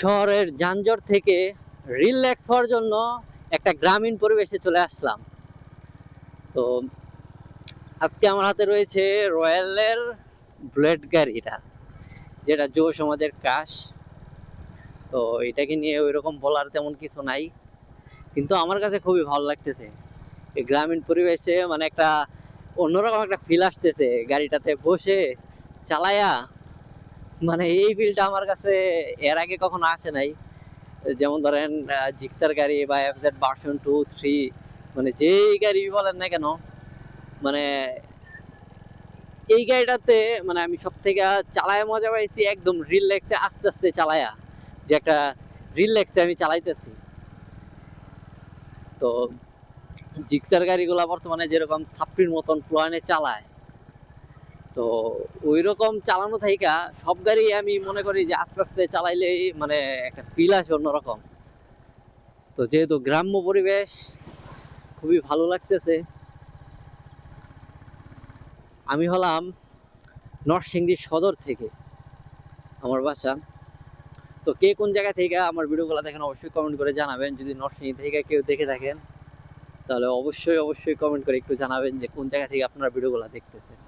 শহরের যানজট থেকে রিল্যাক্স হওয়ার জন্য একটা গ্রামীণ পরিবেশে চলে আসলাম। তো আজকে আমার হাতে রয়েছে রয়্যালের ব্লেড গাড়িটা, যেটা যুব সমাজের কাশ তো এটাকে নিয়ে ওই রকম বলার তেমন কিছু নাই, কিন্তু আমার কাছে খুবই ভালো লাগতেছে। এই গ্রামীণ পরিবেশে মানে একটা অন্যরকম একটা ফিল আসতেছে গাড়িটাতে বসে, চালায়া মানে এই ফিলটা আমার কাছে এর আগে কখনো আসে নাই। যেমন ধরেন জিক্সার গাড়ি বা এফজেড ভার্সন টু থ্রি মানে যেই গাড়ি বলেন না কেন মানে এই গাড়িটাতে মানে আমি সব থেকে চালায় মজা পাইছি একদম রিল্যাক্সে আস্তে আস্তে চালায়া, যে একটা রিল্যাক্সে আমি চালাইতেছি। তো জিক্সার গাড়িগুলো বর্তমানে যেরকম ছাপড়ির মতন প্লয়নে চালায় তো ওই রকম চালানো থাইকা সব গাড়ি আমি মনে করি যে আস্তে আস্তে চালাইলেই মানে একটা ফিল আসে অন্যরকম। তো যেহেতু গ্রাম্য পরিবেশ, খুবই ভালো লাগতেছে। আমি হলাম নরসিংদী সদর থেকে আমার বাসা। তো কে কোন জায়গা থেকে আমার ভিডিওগুলো দেখেন অবশ্যই কমেন্ট করে জানাবেন। যদি নরসিংদী থেকে কেউ দেখে থাকেন, তাহলে অবশ্যই অবশ্যই কমেন্ট করে একটু জানাবেন যে কোন জায়গা থেকে আপনারা ভিডিওগুলো দেখতেছেন।